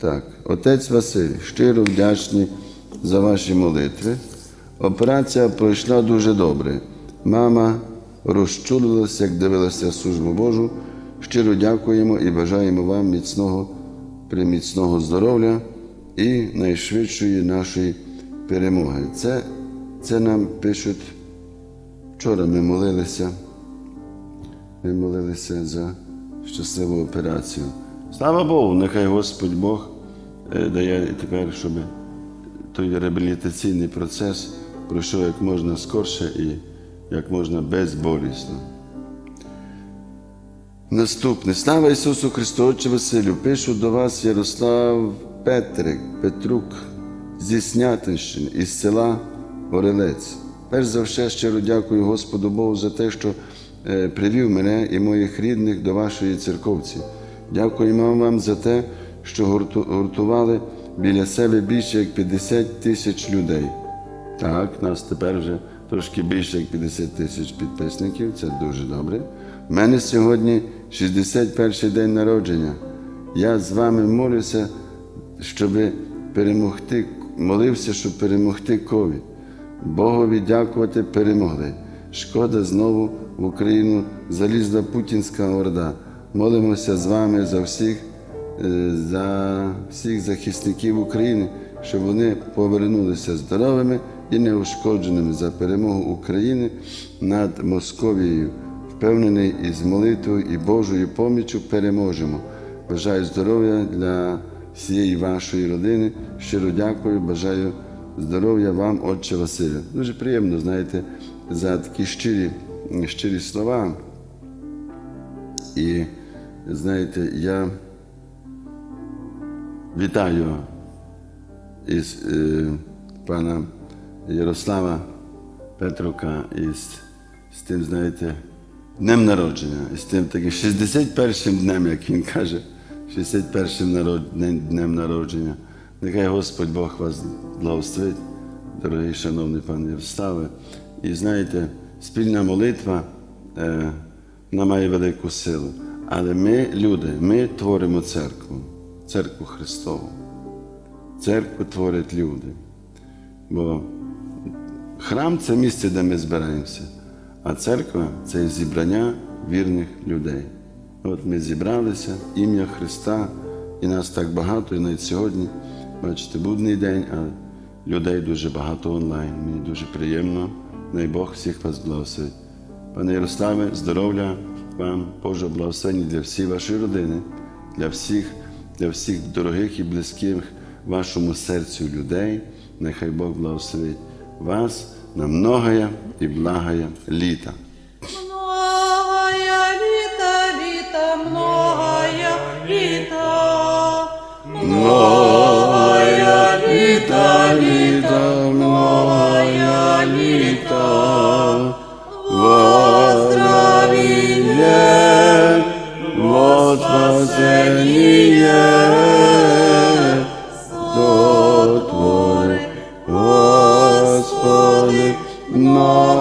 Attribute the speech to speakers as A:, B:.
A: Так, отець Василь, щиро вдячний за ваші молитви. Операція пройшла дуже добре. Мама розчулилася, як дивилася службу Божу. Щиро дякуємо і бажаємо вам міцного, приміцного здоров'я і найшвидшої нашої перемоги. Це, це нам пишуть. Вчора ми молилися. Ми молилися за щасливу операцію. Слава Богу, нехай Господь Бог е, дає тепер, щоб той реабілітаційний процес пройшов як можна скорше і як можна безболісно. Наступне. Слава Ісусу Христу, Отче Василю, пишу до вас Ярослав Петрик, Петрук зі Снятинщини із села Орелець. Перш за все, щиро дякую Господу Богу за те, що е, привів мене і моїх рідних до вашої церковці. Дякуємо вам за те, що гурту- гуртували біля себе більше як 50 тисяч людей. Так, нас тепер вже трошки більше як 50 тисяч підписників, це дуже добре. У мене сьогодні 61 день народження. Я з вами молюся, щоб перемогти, молився, щоб перемогти ковід. Богові дякувати перемогли. Шкода знову в Україну залізла путінська орда. Молимося з вами за всіх, е, за всіх захисників України, щоб вони повернулися здоровими і неушкодженими за перемогу України над Московією. Впевнений, і з молитвою і Божою поміччю переможемо. Бажаю здоров'я для всієї вашої родини. Щиро дякую, бажаю здоров'я вам, Отче Василю. Дуже приємно, знаєте, за такі щирі, щирі слова. І знаєте, я вітаю із е, пана Ярослава Петрука із, з тим, знаєте, днем народження, з тим таким 61 днем, як він каже, 61 народ, днем народження. Нехай Господь Бог вас благословить, дорогий шановний пан Ярославе. І знаєте, спільна молитва е, вона має велику силу. Але ми, люди, ми творимо церкву, церкву Христову. Церкву творять люди. Бо храм це місце, де ми збираємося, а церква це зібрання вірних людей. От ми зібралися, ім'я Христа, і нас так багато, і навіть сьогодні, бачите, будний день, а людей дуже багато онлайн. Мені дуже приємно. Най Бог всіх вас благословить. Пане Ярославе, здоров'я вам, Божого благословення для всієї вашої родини, для всіх, для всіх дорогих і близьких вашому серцю людей. Нехай Бог благословить вас на многое і благое літа.
B: Многая літа, літа, многая літа. Многая літа, літа, многая літа.
A: спасение, то Твой, Господи, наш.